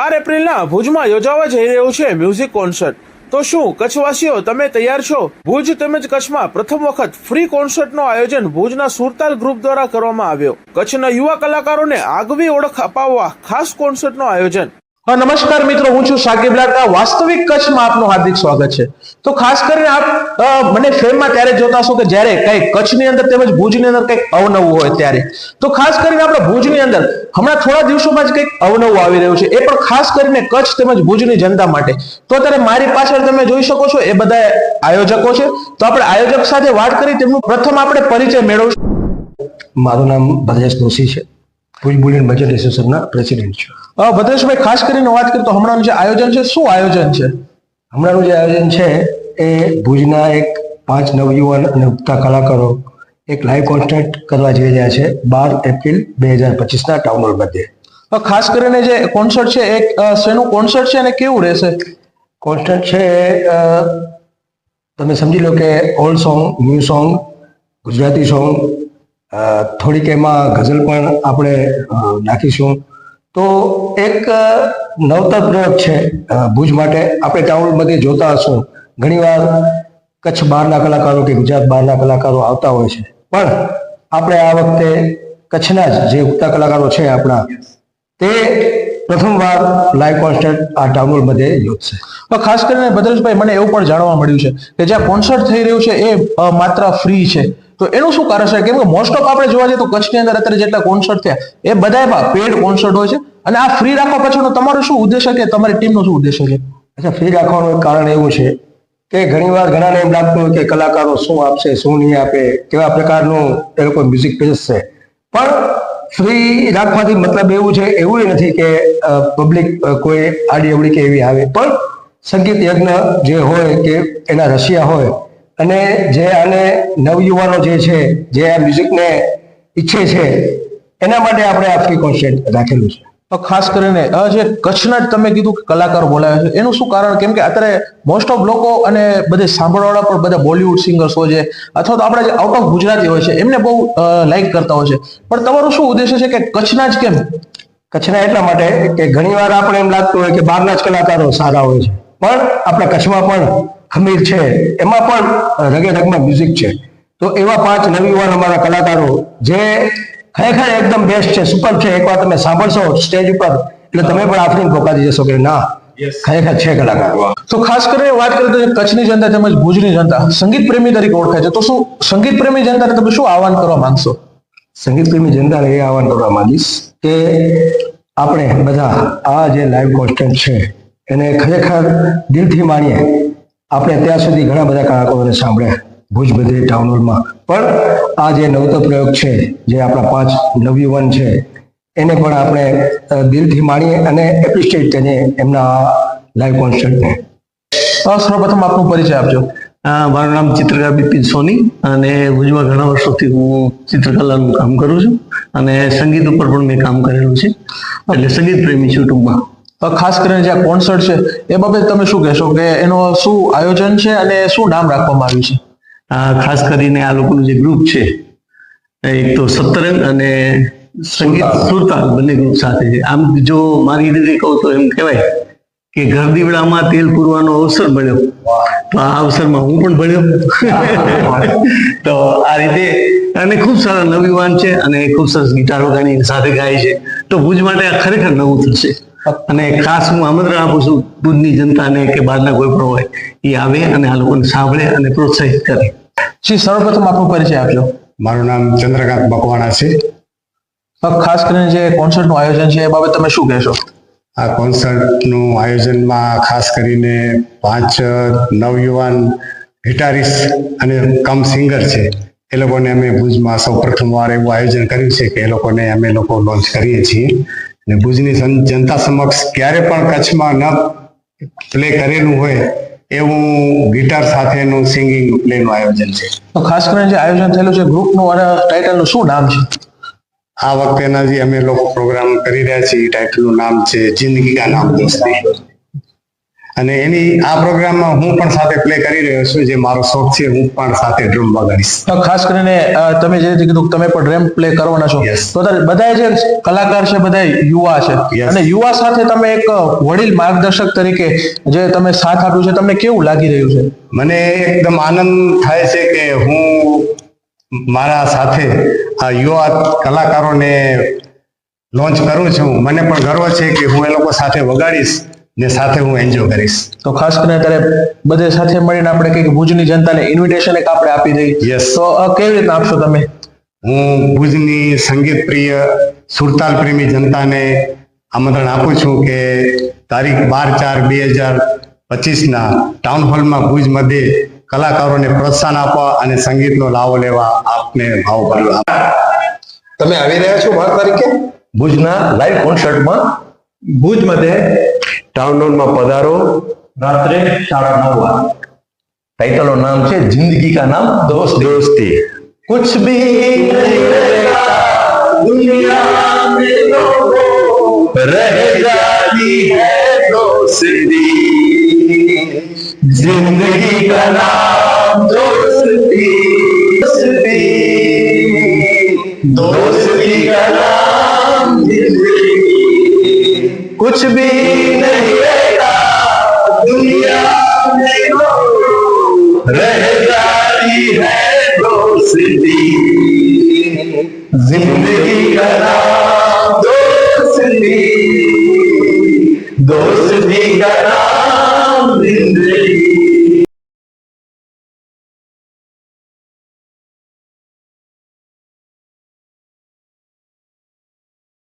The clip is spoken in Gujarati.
ચાર એપ્રિલના ભુજમાં યોજાવા જઈ રહ્યું છે મ્યુઝિક કોન્સર્ટ. તો શું, કચ્છવાસીઓ, તમે તૈયાર છો? ભુજ તેમજ કચ્છમાં પ્રથમ વખત ફ્રી કોન્સર્ટનું આયોજન ભુજના સુરતાલ ગ્રુપ દ્વારા કરવામાં આવ્યો. કચ્છના યુવા કલાકારોને આગવી ઓળખ અપાવવા ખાસ કોન્સર્ટનું આયોજન. નમસ્કાર મિત્રો, હું છું શાકિબ લાડકા. વાસ્તવિક કચ્છમાં આપનું હાર્દિક સ્વાગત છે. તો ખાસ કરીને આપ મને ફેમમાં ત્યારે જોતા હશો કે જ્યારે કંઈક કચ્છની અંદર તેમજ ભુજની અંદર કંઈક અવનવું હોય ત્યારે. તો ખાસ કરીને આપણે ભુજની અંદર, હમણાં થોડા દિવસોમાં જ કંઈક અવનવું આવી રહ્યું છે. એ પણ ખાસ કરીને કચ્છ તેમજ ભુજની જનતા માટે. તો અત્યારે મારી પાછળ તમે જોઈ શકો છો, એ બધા આયોજકો છે. તો આપણે આયોજક સાથે વાત કરી, તેમનું પ્રથમ આપણે પરિચય મેળવશું. મારું નામ ભદ્રેશ દોશી છે. ભુજ બુલિયન બજેટ એસોસિએશનના પ્રેસિડેન્ટ છું. ભદ્રેશભાઈ, ખાસ કરીને વાત કરીએ તો હમણાંનું જે આયોજન છે, શું આયોજન છે? હમણાંનું જે આયોજન છે એ ભુજના એક પાંચ નવયુવાન અને ઉગતા કલાકારો એક લાઈવ કોન્સર્ટ કરવા જઈ રહ્યા છે બાર એપ્રિલ બે હજાર પચીસના ટાઉન હોલ મધ્યે. ખાસ કરીને જે કોન્સર્ટ છે, એક શેનું કોન્સર્ટ છે અને કેવું રહેશે? કોન્સર્ટ છે તમે સમજી લો કે old song new song Gujarati song થોડીક એમાં ગઝલ પણ આપણે નાખીશું. તો એક નવતર પ્રયોગ છે ભુજ માટે. આપણે ટાઉનમાંથી જોતા હશું. ઘણીવાર કચ્છ બહારના કલાકારો કે ગુજરાત બહારના કલાકારો આવતા હોય છે. પણ આપણે આ વખતે કચ્છના જ જે ઉગતા કલાકારો છે આપણા, તે પ્રથમવાર લાઈવ કોન્સર્ટ આ ટાઉન હોલ મધ્યે યોજશે. ખાસ કરીને ભદ્રેશભાઈ, મને એવું પણ જાણવા મળ્યું છે કે જ્યાં કોન્સર્ટ થઈ રહ્યું છે એ માત્ર ફ્રી છે. તો એનું શું કારણ છે? કેમ કે મોસ્ટ ઓફ આપણે જોવા જઈએ તો કચ્છની અંદર અત્યારે જેટલા કોન્સર્ટ થયા, એ બધામાં પેડ કોન્સર્ટ હોય છે. અને આ ફ્રી રાખવા પાછળનો તમારો શું ઉદ્દેશ્ય કે તમારી ટીમનો શું ઉદ્દેશ્ય છે? અચ્છા ફ્રી રાખવાનું કારણ એવું છે કે ઘણીવાર ઘણાને એમ લાગતું હોય કે કલાકારો શું આપશે, શું નહીં આપે, કેવા પ્રકારનું એ લોકો મ્યુઝિક છે. પણ ફ્રી રાખવાથી મતલબ એવું છે, એવું નથી કે પબ્લિક કોઈ આડી અવડી કે એવી આવે. પણ સંગીત યજ્ઞ જે હોય કે એના રશિયા હોય અને જે આને નવયુવાનો જે છે જે આ મ્યુઝિકને ઈચ્છે છે એના માટે આપણે આ ફ્રી કોન્સર્ટ રાખેલું છે. તો ખાસ કરીને જે કચ્છના જ તમે કીધું કે કલાકારો બોલાવે છે એનું શું કારણ? કેમ કે અત્યારે મોસ્ટ ઓફ લોકો અને બધે સાંભળવાળા પણ બધા બોલિવૂડ સિંગર્સ હોય છે અથવા તો આપણા જે આઉટ ઓફ ગુજરાતી હોય છે એમને બહુ લાઈક કરતા હોય છે. પણ તમારું શું ઉદ્દેશ્ય છે કે કચ્છના જ કેમ? કચ્છના એટલા માટે કે ઘણીવાર આપણે એમ લાગતું હોય કે બહારના જ કલાકારો સારા હોય છે. પણ આપણા કચ્છમાં પણ ખમીર છે. એમાં પણ રગે રગમાં મ્યુઝિક છે. તો એવા પાંચ નવયુવાન અમારા કલાકારો જે ખરેખર એકદમ બેસ્ટ છે સુપર છે એકવાર તમે સાંભળશો સ્ટેજ ઉપર એટલે તમે પણ આફરીને પોકારી જશો કે ના ખરેખર છે કલાકાર. તો ખાસ કરીને વાત કરીએ તો કચ્છની જનતા તેમજ ભુજની જનતા સંગીત પ્રેમી તરીકે ઓળખાય છે. તો શું સંગીત પ્રેમી જનતાને તમે શું આહવાન કરવા માંગશો? સંગીત પ્રેમી જનતાને એ આહવાન કરવા માંગીશ કે આપણે બધા આ જે લાઈવ કોન્સ્ટન્ટ છે એને ખરેખર દિલથી માણીએ. આપણે ત્યાં સુધી ઘણા બધા કલાકારોને સાંભળ્યા ભુજ બધે ટાઉન હોલમાં પણ આ જે નવતો પ્રયોગ છે, જે આપણા પાંચ નવયુવાન છે, એને પણ આપણે દિલથી માણીએ અને એપ્રિશિએટ કરીએ એમના લાઈવ કોન્સર્ટને સર્વપ્રથમ આપનો પરિચય આપજો. મારું નામ ચિત્રકાર બિપિન સોની અને ભુજમાં ઘણા વર્ષોથી હું ચિત્રકલાનું કામ કરું છું અને સંગીત ઉપર પણ મેં કામ કરેલું છે. એટલે સંગીત પ્રેમી છું ટૂંકમાં. ખાસ કરીને જે કોન્સર્ટ છે એ બાબતે તમે શું કહેશો કે એનો શું આયોજન છે અને શું નામ રાખવામાં આવ્યું છે? ખાસ કરીને આ લોકોનું જે ગ્રુપ છે એક તો સતરંગ અને સંગીત સુરતાલ. બંને ગ્રુપ સાથે છે. આમ જો મારી રીતે કહું તો એમ કહેવાય કે ઘર દીવડામાં તેલ પૂરવાનો અવસર મળ્યો. તો આ અવસરમાં હું પણ ભણ્યો. તો આ રીતે અને ખૂબ સારા નવયુવાન છે અને ખૂબ સરસ ગિટાર વગાડી સાથે ગાય છે. તો ભુજ માટે આ ખરેખર નવું થશે. અને ખાસ હું આમંત્રણ આપું છું ભુજની જનતાને કે બહારના કોઈ પણ હોય એ આવે અને આ લોકોને સાંભળે અને પ્રોત્સાહિત કરે. શ્રી સર્વપ્રથમ આપનો પરિચય આપજો. મારું નામ ચંદ્રકાંત મકવાણા છે. ખાસ કરીને જે કોન્સર્ટનું આયોજન છે એ બાબતે તમે શું કહેશો? આ કોન્સર્ટનું આયોજનમાં ખાસ કરીને પાંચ નવયુવાન ગિટારિસ્ટ અને કમ સિંગર છે. એ લોકોને અમે ભુજમાં સૌ પ્રથમવાર એવું આયોજન કર્યું છે કે એ લોકોને અમે લોકો લોન્ચ કરીએ છીએ. અને ભુજની જન- જનતા સમક્ષ ક્યારે પણ કચ્છમાં ન પ્લે કરેલું હોય એવું ગિટાર સાથેનું સિંગિંગ પ્લેનું આયોજન છે. તો ખાસ કરીને જે આયોજન થયેલું છે ગ્રુપનું અને ટાઇટલનું શું નામ છે? આ વખતેના જે અમે લોકો પ્રોગ્રામ કરી રહ્યા છીએ ટાઇટલનું નામ છે જિંદગી કા નામ દોસ્તી. અને એની આ પ્રોગ્રામમાં હું પણ સાથે પ્લે કરી રહ્યો છું જે મારો શોખ છે હું પણ સાથે ડ્રમ વગાડીશ. તો ખાસ કરીને તમે જે કીધું કે તમે પણ ડ્રેમ પ્લે કરવાના છો. તો બધા જે કલાકાર છે બધા યુવા છે. અને યુવા સાથે તમે એક વડીલ માર્ગદર્શક તરીકે જે તમે સાથ આપ્યું છે તમને કેવું લાગી રહ્યું છે? મને એકદમ આનંદ થાય છે કે હું મારા સાથે આ યુવા કલાકારોને લોન્ચ કરું છું. મને પણ ગર્વ છે કે હું એ લોકો સાથે વગાડીશ. ને સાથે હું એન્જોય કરીશ. તો ખાસ કરીને અત્યારે બધે સાથે મળીને આપણે કંઈક ભુજની જનતાને ઇન્વિટેશન એક આપણે આપી દઈએ. Yes. તો અ, કેવી રીતના આપશો તમે? હું ભુજની સંગીત પ્રિય સુરતાલ પ્રેમી જનતાને આમંત્રણ આપું છું કે તારીખ બાર ચાર બે હજાર પચીસના ટાઉન હોલમાં ભુજ મધ્યે કલાકારોને પ્રોત્સાહન આપવા અને સંગીતનો લાવો લેવા આપને ભાવ ભરવા તમે આવી રહ્યા છો બાર તારીખે? ભુજના લાઈવ કોન્સર્ટમાં ભુજ મધ્યે ટાઉન હોલમાં પધારો. રાત્રે સાડા નવ વાગે. ટાઇટલનું નામ છે જિંદગી કા નામ દોસ્ત. દોસ્તી. કુછ ભી દુનિયા મેં લોગો રહ જાતી હૈ દોસ્તી. જિંદગી કા નામ દોસ્તી દોસ્તી. દોસ્તી કા નામ कुछ भी नहीं रहता दुनिया में लोगों रह जाती है दोस्ती जिंदगी का नाम दोस्ती दोस्ती का नाम